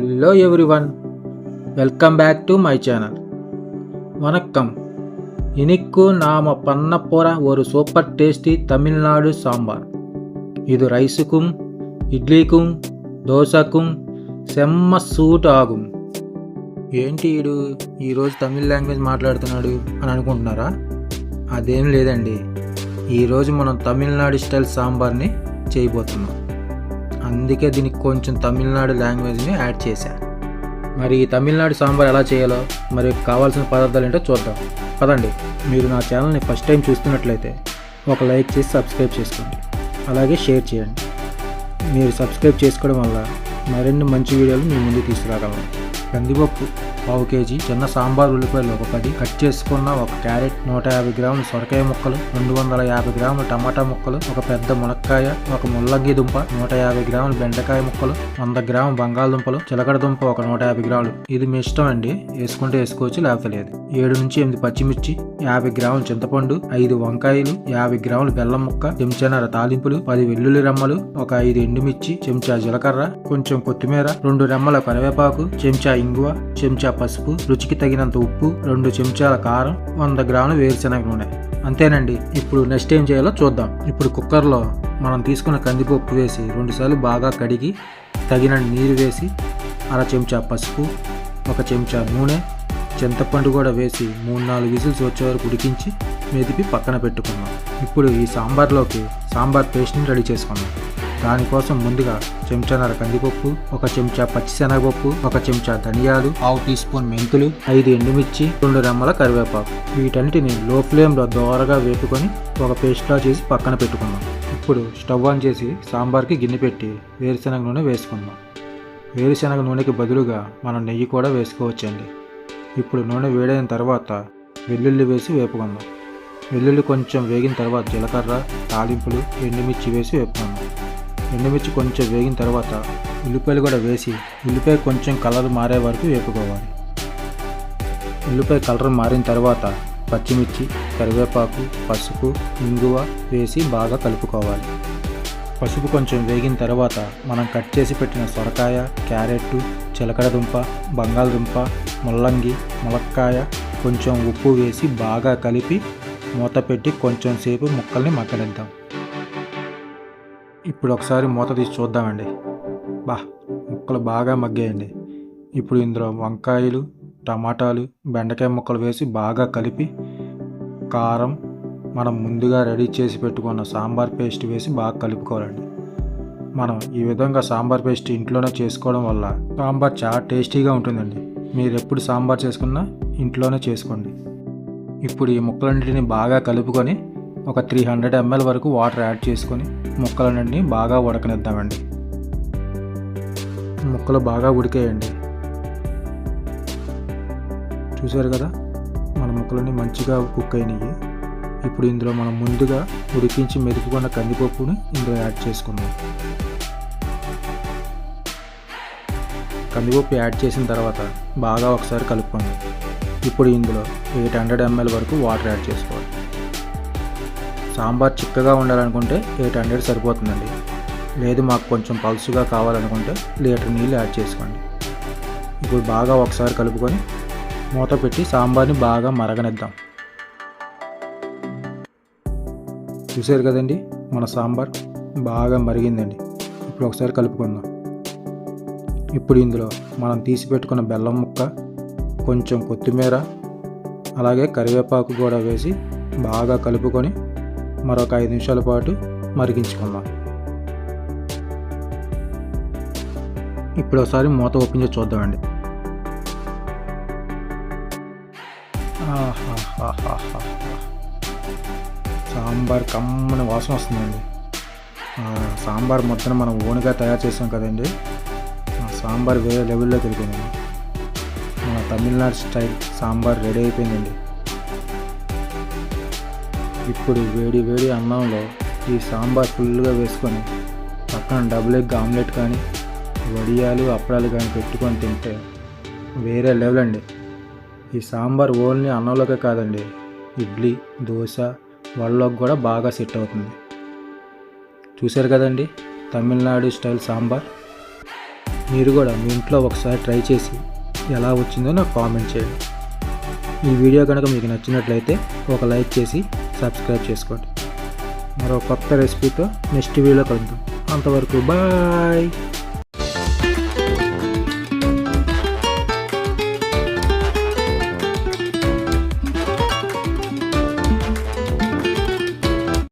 Hello everyone welcome back to my channel ఇనిక్కు నామ நாம் பண்ண సూపర్ టేస్టీ తమిళనాడు సాంబార్ ఇది சாம்பார். ఇడ్లీకుం దోశకుం సెమ్మ సూట్ ఆగుం ఏంటి ఈడు ఈరోజు తమిళ లాంగ్వేజ్ మాట్లాడుతున్నాడు అని అనుకుంటున్నారా అదేం లేదండి ఈరోజు మనం తమిళనాడు స్టైల్ సాంబార్ని చేయబోతున్నాం అందుకే దీనికి కొంచెం తమిళనాడు లాంగ్వేజ్ని యాడ్ చేశా. మరి ఈ తమిళనాడు సాంబార్ ఎలా చేయాలో మరి కావాల్సిన పదార్థాలు ఏంటో చూద్దాం. పదండి మీరు నా ఛానల్ని ఫస్ట్ టైం చూస్తున్నట్లయితే ఒక లైక్ చేసి సబ్స్క్రైబ్ చేసుకోండి. అలాగే షేర్ చేయండి. మీరు సబ్స్క్రైబ్ చేసుకోవడం వల్ల మరిన్ని మంచి వీడియోలు మీ ముందు తీసుకురాగలను కందిపప్పు. పావు కేజీ చిన్న సాంబార్ ఉల్లిపాయలు ఒక పది కట్ చేసుకున్న ఒక క్యారెట్ నూట యాభై గ్రాములు సొరకాయ ముక్కలు రెండు వందల యాభై గ్రాములు టమాటా ముక్కలు ఒక పెద్ద మునక్కాయ ఒక ముల్లంగి దుంప నూట యాభై గ్రాములు బెండకాయ ముక్కలు వంద గ్రాములు బంగాళదుంపలు చిలకడ దుంప ఒక నూట యాభై గ్రాములు. ఇది మీ ఇష్టం అండి. వేసుకుంటే వేసుకోవచ్చు లేకపోతే లేదు. ఏడు నుంచి ఎనిమిది పచ్చిమిర్చి యాభై గ్రాములు చింతపండు ఐదు వంకాయలు యాభై గ్రాములు బెల్లం ముక్క చెంచానర తాలింపులు పది వెల్లుల్లి రెమ్మలు ఒక ఐదు ఎండుమిర్చి చెంచా జీలకర్ర కొంచెం కొత్తిమీర రెండు రెమ్మల కరివేపాకు చెంచా ఇంగువ చెంచా పసుపు రుచికి తగినంత ఉప్పు రెండు చెంచాల కారం వంద గ్రాముల వేరుశనగ నూనె. అంతేనండి ఇప్పుడు నెక్స్ట్ ఏం చేయాలో చూద్దాం. ఇప్పుడు కుక్కర్లో మనం తీసుకున్న కందిపప్పు వేసి రెండుసార్లు బాగా కడిగి తగిన నీరు వేసి అర చెంచా పసుపు ఒక చెంచా నూనె చింతపండు కూడా వేసి మూడు నాలుగు విజిల్స్ వచ్చే వరకు ఉడికించి మెదిపి పక్కన పెట్టుకున్నాం ఇప్పుడు ఈ సాంబార్లోకి సాంబార్ పేస్ట్ని రెడీ చేసుకున్నాం దానికోసం ముందుగా చెంచాన్నర కందిపప్పు ఒక చెంచా పచ్చిశనగపప్పు ఒక చెంచా ధనియాలు పావు టీ స్పూన్ మెంతులు ఐదు ఎండుమిర్చి రెండు రెమ్మల కరివేపాకు. వీటన్నిటిని లో ఫ్లేమ్లో దోరగా వేపుకొని ఒక పేస్ట్లా చేసి పక్కన పెట్టుకున్నాం ఇప్పుడు స్టవ్ ఆన్ చేసి సాంబార్కి గిన్నె పెట్టి వేరుశనగ నూనె వేసుకుందాం. వేరుశనగ నూనెకి బదులుగా మనం నెయ్యి కూడా వేసుకోవచ్చండి. ఇప్పుడు నూనె వేడైన తర్వాత వెల్లుల్లి వేసి వేపుకుందాం. వెల్లుల్లి కొంచెం వేగిన తర్వాత జీలకర్ర తాలింపులు ఎండుమిర్చి వేసి వేపుకుందాం. ఎండుమిర్చి కొంచెం వేగిన తర్వాత ఉల్లిపాయలు కూడా వేసి ఉల్లిపాయ కొంచెం కలర్ మారే వరకు వేపుకోవాలి. ఉల్లిపాయ కలర్ మారిన తర్వాత పచ్చిమిర్చి కరివేపాకు పసుపు ఇంగువ వేసి బాగా కలుపుకోవాలి. పసుపు కొంచెం వేగిన తర్వాత మనం కట్ చేసి పెట్టిన సొరకాయ క్యారెట్ చిలకడదుంప బంగాళదుంప ముల్లంగి ములక్కాయ కొంచెం ఉప్పు వేసి బాగా కలిపి మూత పెట్టి కొంచెం సేపు ముక్కల్ని మగ్గనిద్దాం. ఇప్పుడు ఒకసారి మూత తీసి చూద్దామండి. బా ముక్కలు బాగా మగ్గాయండి. ఇప్పుడు ఇందులో వంకాయలు టమాటాలు బెండకాయ ముక్కలు వేసి బాగా కలిపి కారం మనం ముందుగా రెడీ చేసి పెట్టుకున్న సాంబార్ పేస్ట్ వేసి బాగా కలుపుకోవాలండి. మనం ఈ విధంగా సాంబార్ పేస్ట్ ఇంట్లోనే చేసుకోవడం వల్ల సాంబార్ చాలా టేస్టీగా ఉంటుందండి. మీరు ఎప్పుడు సాంబార్ చేసుకున్నా ఇంట్లోనే చేసుకోండి. ఇప్పుడు ఈ ముక్కలన్నిటిని బాగా కలుపుకొని ఒక త్రీ హండ్రెడ్ ఎంఎల్ వరకు వాటర్ యాడ్ చేసుకొని ముక్కలన్నింటినీ బాగా ఉడకనిద్దామండి. ముక్కలు బాగా ఉడికేయండి. చూసారు కదా మన ముక్కలన్నీ మంచిగా కుక్ అయినాయి. ఇప్పుడు ఇందులో మనం ముందుగా ఉడికించి మెదుపుకున్న కందిపప్పుని ఇందులో యాడ్ చేసుకుందాం. కందిపప్పు యాడ్ చేసిన తర్వాత బాగా ఒకసారి కలుపుకుందాం ఇప్పుడు ఇందులో ఎయిట్ హండ్రెడ్ ఎంఎల్ వరకు వాటర్ యాడ్ చేసుకోవాలి. సాంబార్ చిక్కగా ఉండాలనుకుంటే ఎయిట్ హండ్రెడ్ సరిపోతుందండి. లేదు మాకు కొంచెం పలుసుగా కావాలనుకుంటే లీటర్ నీళ్ళు యాడ్ చేసుకోండి. ఇప్పుడు బాగా ఒకసారి కలుపుకొని మూత పెట్టి సాంబార్ని బాగా మరగనిద్దాం. చూసారు కదండి మన సాంబార్ బాగా మరిగిందండి. ఇప్పుడు ఒకసారి కలుపుకుందాం. ఇప్పుడు ఇందులో మనం తీసి పెట్టుకున్న బెల్లం ముక్క కొంచెం కొత్తిమీర అలాగే కరివేపాకు కూడా వేసి బాగా కలుపుకొని మరొక ఐదు నిమిషాల పాటు మరిగించుకుందాం. ఇప్పుడు ఒకసారి మూత ఓపెన్ చేసి చూద్దామండి. సాంబార్ కమ్మని వాసన వస్తుందండి. సాంబార్ మొత్తం మనం ఓన్గా తయారు చేసాం కదండి. సాంబార్ వేరే లెవెల్లోకి తిరిగింది. మన తమిళనాడు స్టైల్ సాంబార్ రెడీ అయిపోయిందండి. ఇప్పుడు వేడి వేడి అన్నంలో ఈ సాంబార్ ఫుల్గా వేసుకొని పక్కన డబుల్ ఎగ్ ఆమ్లెట్ కానీ వడియాలు అప్పడాలు కానీ పెట్టుకొని తింటే వేరే లెవెల్ అండి. ఈ సాంబార్ ఓన్లీ అన్నంలోకే కాదండి ఇడ్లీ దోశ వాళ్ళకి కూడా బాగా సెట్ అవుతుంది. చూశారు కదండి తమిళనాడు స్టైల్ సాంబార్? మీరు కూడా మీ ఇంట్లో ఒకసారి ట్రై చేసి ఎలా వచ్చిందో నాకు కామెంట్ చేయండి. ఈ వీడియో కనుక మీకు నచ్చినట్లయితే ఒక లైక్ చేసి సబ్స్క్రైబ్ చేసుకోండి మరో కొత్త రెసిపీతో నెక్స్ట్ వీడియోలో కలుద్దాం. అంతవరకు బాయ్